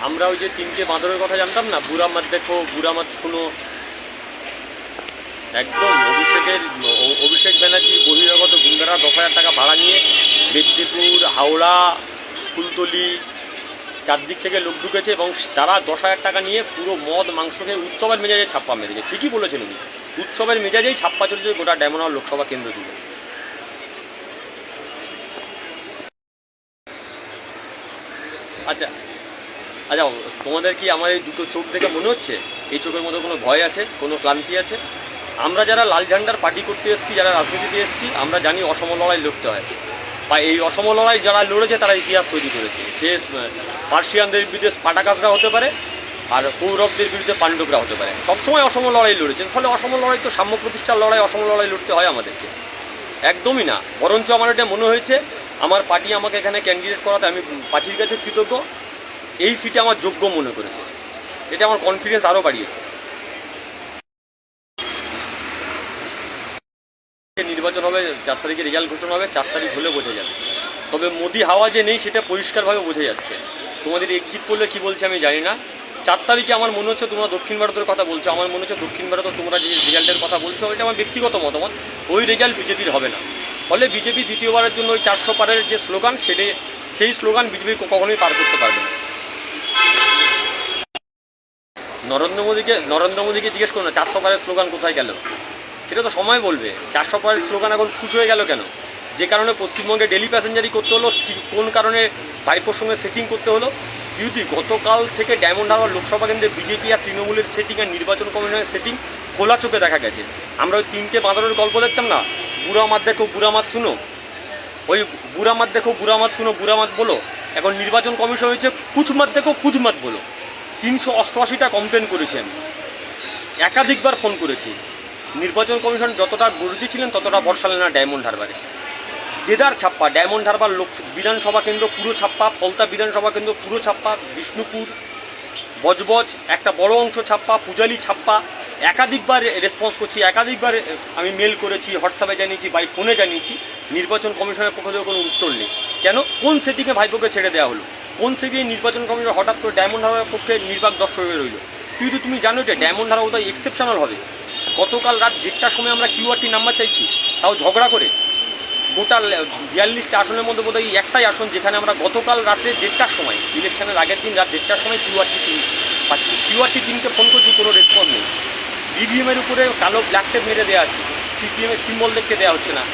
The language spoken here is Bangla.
আমরা ওই যে তিনটে বাঁদরের কথা জানতাম না? বুড়া মাত দেখো, বুড়া মাত শুনো। একদম অভিষেকের, অভিষেক ব্যানার্জির বহিরাগত গুন্ডারা দশ হাজার টাকা ভাড়া নিয়ে মেদিনীপুর, হাওড়া, ফুলতলি চারদিক থেকে লোক ঢুকেছে এবং তারা দশ হাজার টাকা নিয়ে পুরো মদ, মাংসকে উৎসবের মেজাজে ছাপ্পা মেরেছে ঠিকই বলেছেন উনি। উৎসবের মেজাজেই ছাপ্পা চলছে গোটা ড্যামোনার লোকসভা কেন্দ্র জুড়ে। আচ্ছা আচ্ছা তোমাদের কি আমার এই দুটো চোখ দেখে মনে হচ্ছে? এই চোখের মধ্যে কোনো ভয় আছে? কোনো ক্লান্তি আছে? আমরা যারা লাল ঝান্ডার পার্টি করতে এসেছি, যারা রাজনীতিতে এসেছি, আমরা জানি অসম লড়াই লড়তে হয়। বা এই অসম লড়াই যারা লড়েছে, তারা ইতিহাস তৈরি করেছে। সে পার্সিয়ানদের বিরুদ্ধে স্পাটাকাসরা হতে পারে, আর কৌরবদের বিরুদ্ধে পাণ্ডবরা হতে পারে। সবসময় অসম লড়াই লড়েছে ফলে অসম লড়াই তো সাম্য প্রতিষ্ঠার লড়াই, অসম লড়াই লড়তে হয় আমাদেরকে একদমই না। বরঞ্চ আমার এটা মনে হয়েছে, আমার পার্টি আমাকে এখানে ক্যান্ডিডেট করাতে আমি পার্টির কাছে কৃতজ্ঞ। এই সিটে আমার যোগ্য মনে করেছে। এটা আমার কনফিডেন্স আরও বাড়িয়েছে। নির্বাচন হবে, চার তারিখে রেজাল্ট ঘোষণা হবে, চার তারিখ হলে বোঝা যাবে। তবে মোদি হাওয়া যে নেই, সেটা পরিষ্কারভাবে বোঝা যাচ্ছে। তোমাদের এক্সিট করলে কি বলছে আমি জানি না। চার তারিখে আমার মনে হচ্ছে তোমরা দক্ষিণ ভারতের কথা বলছো, আমার মনে হচ্ছে দক্ষিণ ভারতে তোমরা যে রেজাল্টের কথা বলছো, এটা আমার ব্যক্তিগত মতামত। ওই রেজাল্ট বিজেপির হবে না। ফলে বিজেপি দ্বিতীয়বারের জন্য ওই চারশো পারের যে স্লোগান সেটাই সেই স্লোগান বিজেপি কখনোই পার করতে পারবে না। নরেন্দ্র মোদীকে নরেন্দ্র মোদীকে জিজ্ঞেস করো না চারশো পারের স্লোগান কোথায় গেল? সেটা তো সময় বলবে। চারশো পারের স্লোগান এখন খুশ হয়ে গেল কেন? যে কারণে পশ্চিমবঙ্গে ডেলি প্যাসেঞ্জারি করতে হলো কোন কারণে ভাইপোর সঙ্গে সেটিং করতে হলো? ইউতি গতকাল থেকে ডায়মন্ড হারবার লোকসভা কেন্দ্রে বিজেপি আর তৃণমূলের সেটিং আর নির্বাচন কমিশনের সেটিং খোলা চোখে দেখা গেছে। আমরা ওই তিনটে বাঁদরের গল্প দেখতাম না? বুড়া মাত দেখো, বুড়া মাত শুনো। ওই বুড়া মাত দেখো, বুড়া মাত শুনো, বুড়া মাত বলো। এখন নির্বাচন কমিশন হয়েছে কুচমাত দেখো কুচমাত বলো। তিনশো অষ্টআশিটা কমপ্লেন করেছি আমি। একাধিকবার ফোন করেছি। নির্বাচন কমিশন যতটা গর্জি ছিলেন, ততটা বর্ষালেন না ডায়মন্ড হারবারে। দেদার ছাপ্পা ডায়মন্ড হারবার লোক, বিধানসভা কেন্দ্র পুরো ছাপ্পা, ফলতা বিধানসভা কেন্দ্র পুরো ছাপ্পা, বিষ্ণুপুর, বজবজ, একটা বড় অংশ ছাপ্পা, পূজালি ছাপ্পা একাধিকবার রেসপন্স করছি, একাধিকবার আমি মেল করেছি হোয়াটসঅ্যাপে জানিয়েছি বাই ফোনে জানিয়েছি, নির্বাচন কমিশনের পক্ষ থেকে কোনো উত্তর নেই। কেন? কোন সেটিংয়ে ভাইপোকে ছেড়ে দেওয়া হলো? কোন সেটিংয়ে নির্বাচন কমিশন হঠাৎ করে ডায়মন্ড হারবারের পক্ষে নির্বাক দর্শক হয়ে রইল? কিন্তু তুমি জানো এটা ডায়মন্ড হারবার বোধহয় এক্সেপশনাল হবে। গতকাল রাত দেড়টার সময় আমরা কিউআরটি নাম্বার চাইছি, তাও ঝগড়া করে। গোটা বিয়াল্লিশটা আসনের মধ্যে বোধহয় একটাই আসন, যেখানে আমরা গতকাল রাতে দেড়টার সময় ইলেকশনের আগের দিন রাত দেড়টার সময় কিউআরটি পাচ্ছি। কিউআরটি তিনকে ফোন করছি, কোনো রেসপন্স নেই। ইভিএমের উপরে কালো ব্ল্যাক টেপ মেরে দেওয়া আছে। সিপিএমের সিম্বল দেখতে দেওয়া হচ্ছে না।